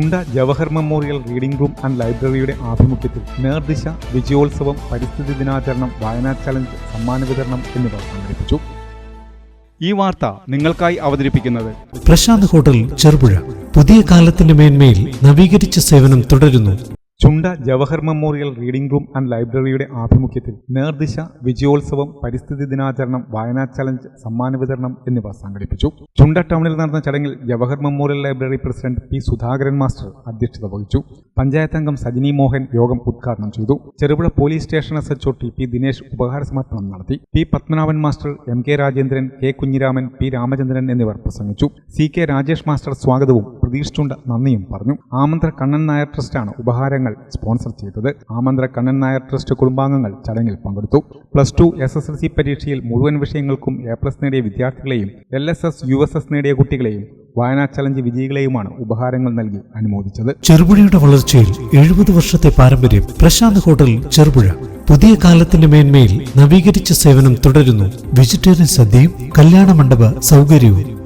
Chunda Jawahar memorial reading room and ലൈബ്രറിയുടെ ആഭിമുഖ്യത്തിൽ നേർദിശ വിജയോത്സവം പരിസ്ഥിതി ദിനാചരണം വായനാ ചലഞ്ച് സമ്മാന വിതരണം എന്നിവ സംഘടിപ്പിച്ചു. ഈ വാർത്ത നിങ്ങൾക്കായി അവതരിപ്പിക്കുന്നത് പ്രശാന്ത് ഹോട്ടൽ ചെറുപുഴ. പുതിയ കാലത്തിന്റെ മേന്മയിൽ നവീകരിച്ച സേവനം തുടരുന്നു. Chunda Jawahar memorial reading room and ലൈബ്രറിയുടെ ആഭിമുഖ്യത്തിൽ നേർദിശ വിജയോത്സവം പരിസ്ഥിതി ദിനാചരണം വായനാ ചലഞ്ച് സമ്മാന വിതരണം എന്നിവ സംഘടിപ്പിച്ചു. ചുണ്ട ടൗണിൽ നടന്ന ചടങ്ങിൽ Jawahar memorial library president P Sudhakaran master അധ്യക്ഷത വഹിച്ചു. പഞ്ചായത്ത് അംഗം സജിനി മോഹൻ യോഗം ഉദ്ഘാടനം ചെയ്തു. Cherupuzha police station S H T P Dinesh ഉപഹാര സമർപ്പണം നടത്തി. P Padmanabhan master M K Rajendran K Kunhiraman P Ramachandran എന്നിവർ പ്രസംഗിച്ചു. സി കെ രാജേഷ് മാസ്റ്റർ സ്വാഗതവും പ്രതീഷ് ചുണ്ട നന്ദിയും പറഞ്ഞു. ആമന്ത്ര കണ്ണൻ നായർ ട്രസ്റ്റാണ് ഉപഹാരങ്ങൾ സ്പോൺസർ ചെയ്തത്. ആമന്ത്ര കണ്ണൻ നായർ ട്രസ്റ്റ് കുടുംബാംഗങ്ങൾ ചടങ്ങിൽ പങ്കെടുത്തു. Plus two S S L C പരീക്ഷയിൽ മുഴുവൻ വിഷയങ്ങൾക്കും എ പ്ലസ് നേടിയ വിദ്യാർത്ഥികളെയും L S S U S S നേടിയ കുട്ടികളെയും വായനാ ചലഞ്ച് വിജയികളെയുമാണ് ഉപഹാരങ്ങൾ നൽകി അനുമോദിച്ചത്. ചെറുപുഴയുടെ വളർച്ചയിൽ എഴുപത് വർഷത്തെ പാരമ്പര്യം പ്രശാന്ത് ഹോട്ടൽ ചെറുപുഴ. പുതിയ കാലത്തിന്റെ മേന്മയിൽ നവീകരിച്ച സേവനം തുടരുന്നു. വെജിറ്റേറിയൻ സദ്യയും കല്യാണ മണ്ഡപ സൗകര്യവും.